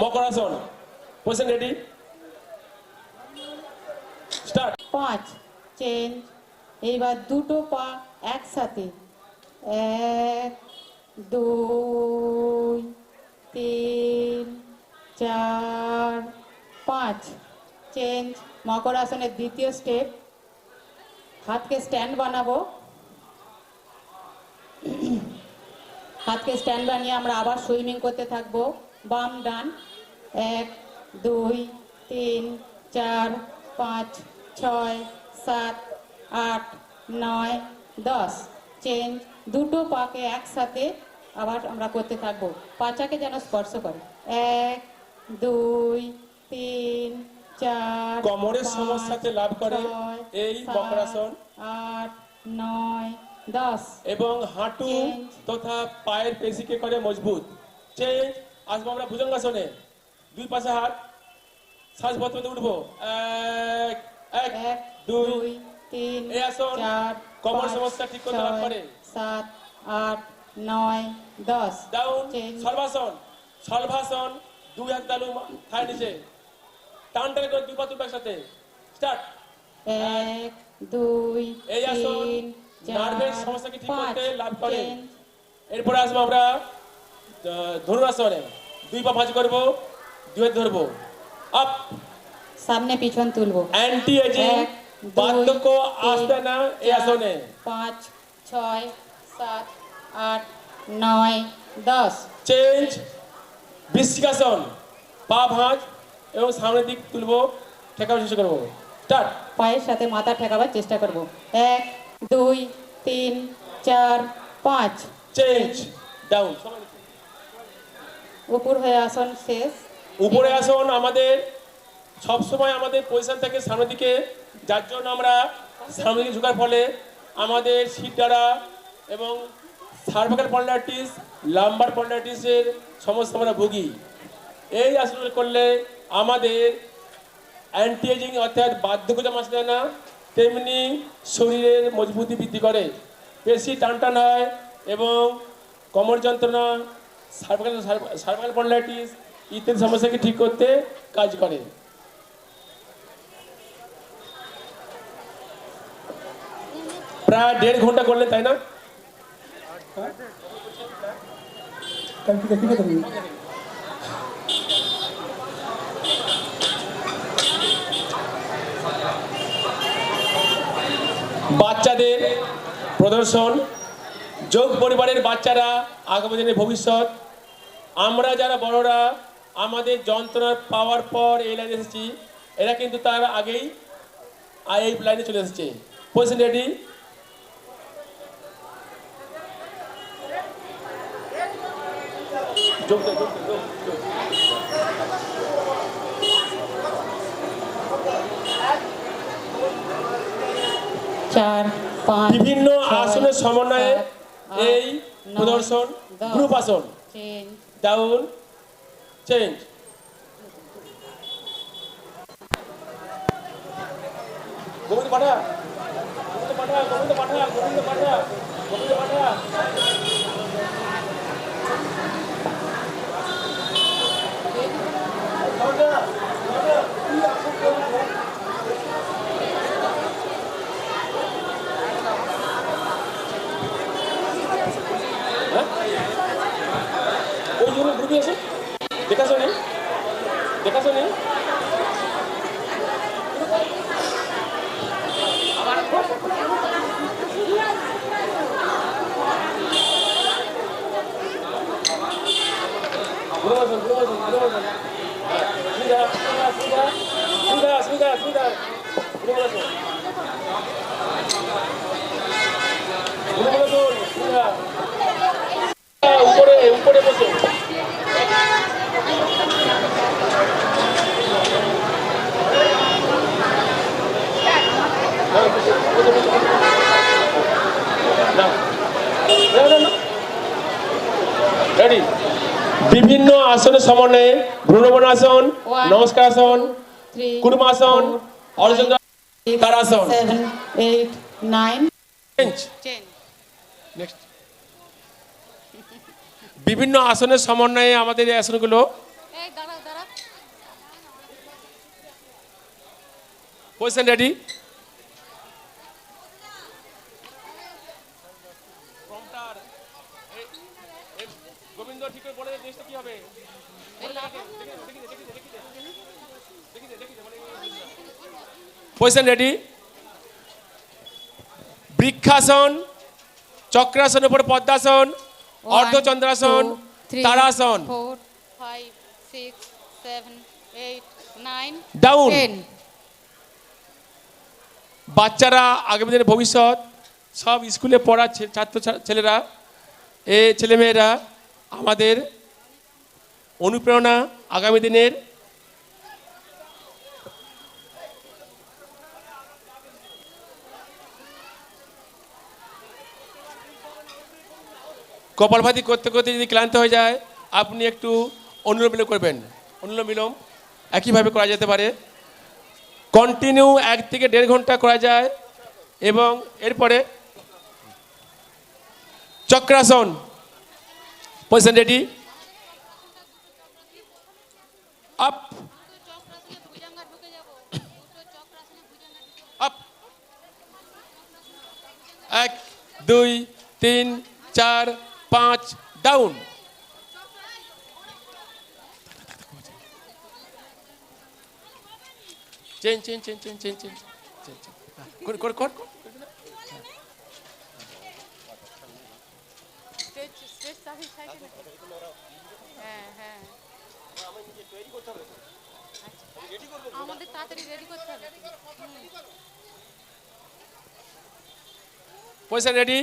মকরাসন position ready start পাঁচ change এইবার দুটো পা একসাথে। এক, দুই, তিন, চার, পাঁচ। চেঞ্জ মকর আসনের দ্বিতীয় স্টেপ হাতকে স্ট্যান্ড বানাবো। হাতকে স্ট্যান্ড বানিয়ে আমরা আবার সুইমিং করতে থাকব। বাম ডান। এক দুই তিন চার পাঁচ ছয় সাত আট নয় দশ। চেঞ্জ দুটো পাকে একসাথে আবার আমরা করতে থাকব। পাচাকে যেন স্পর্শ করে। এক দুই তিন চার কোমরের সমস্যাতে লাভ করে এই সাত, মকরাসন। আট নয় দশ। এবং হাঁটু তথা পায়ের পেশিকে করে মজবুত। চেঞ্জ আসব আমরা ভুজঙ্গাসনে দুই পাশে হাত শ্বাস বন্ধ উঠবো। এক এক দুই তিন এই আসন চার কোমর সমস্যা ঠিক করতে লাভ করে। সাত আট নয় দশ। ডাউন সর্বাসন সর্বাসন দুই হাত তালু নিচে। টান টান করে দুই পা তুলবে একসাথে। স্টার্ট। এক দুই এই আসন নার্ভের সমস্যাকে ঠিক করতে লাভ করে। এরপরে আসব আমরা ধনুরাসনে দুই পা ভাঁজ করব দুই হাত ধরবো। আপ। সামনে পিছন তুলবো। অ্যান্টি এজিং বার্ধক্য আসবে না এই আসনে পাঁচ ছয় সাত আট নয় দশ। চেঞ্জ বৃশ্চিকাসন পা ভাঁজ এবং সামনের দিক তুলবো ঠেকাবার চেষ্টা করব। স্টার্ট পায়ের সাথে মাথা ঠেকাবার চেষ্টা করব। এক দুই তিন চার পাঁচ। চেঞ্জ ডাউন উপর হয়ে আসন শেষ। উপরে আসুন আমাদের সবসময় আমাদের পজিশন থেকে সামনের দিকে, যার জন্য আমরা সামনের দিকে ঝুঁকার ফলে আমাদের সিট দ্বারা এবং সার্ভাইকাল পন্ডাইটিস লাম্বার পন্ডাইটিসের সমস্যা আমরা ভুগি। এই আসন করলে আমাদের অ্যান্টি এজিং অর্থাৎ বার্ধক্য যেমন আসে না, তেমনি শরীরের মজবুতি বৃদ্ধি করে। পেশি টান টান হয় এবং কোমর যন্ত্রণা সার্ভাইকাল সার্ভাইকাল পন্ডাইটিস ইত্যাদি সমস্যাকে ঠিক করতে কাজ করে। প্রায় দেড় ঘণ্টা করলে তাই না? বাচ্চাদের প্রদর্শন যোগ পরিবারের বাচ্চারা আগামী দিনের ভবিষ্যৎ। আমরা যারা বড়রা আমাদের যন্ত্রণা পাওয়ার পর এই লাইনে এসেছি এরা কিন্তু তার আগেই এই লাইনে চলে এসেছে। পজিশন রেডি যোগ যোগ যোগ, যোগ। চার পাঁচ বিভিন্ন আসনের সমন্বয়ে এই প্রদর্শন। গ্রুপ আসন ডাউন চেঞ্জ। গোবিন্দ পাঠা গোবিন্দ পাঠা গোবিন্দ পাঠা গোবিন্দ পাঠা গোবিন্দ পাঠা। Décassonné Décassonné Buradasın, buradasın, buradasın. Suda, suda, suda. Suda. সমন্বয়ে নমস্কার আসন কুর্মাসন তারাসন। বিভিন্ন আসনের সমন্বয়ে আমাদের এই আসনগুলো। পজিশন রেডি গোবিন্দ ঠিক করে বলে জিনিসটা কি হবে? পজিশন রেডি বৃক্ষাসন চক্রাসন উপর পদ্মাসন অর্ধচন্দ্রাসন তারাসন। ডাউন বাচ্চারা আগামী দিনের ভবিষ্যৎ সব স্কুলে পড়া ছাত্র ছেলেরা এ ছেলেমেয়েরা আমাদের অনুপ্রেরণা আগামী দিনের কপালভাতি করতে করতে যদি ক্লান্ত হয়ে যায়, আপনি একটু অনুলোম বিলোম করবেন। অনুলোম বিলোম একইভাবে করা যেতে পারে। কন্টিনিউ এক থেকে দেড় ঘণ্টা করা যায় এবং এরপরে চক্রাসন। Position ready? Up. Up. এক দুই তিন চার পাঁচ down change change change change change change change কর কর কর হ্যাঁ হ্যাঁ। আমাদের তাড়াতাড়ি রেডি করতে হবে। পয়সা রেডি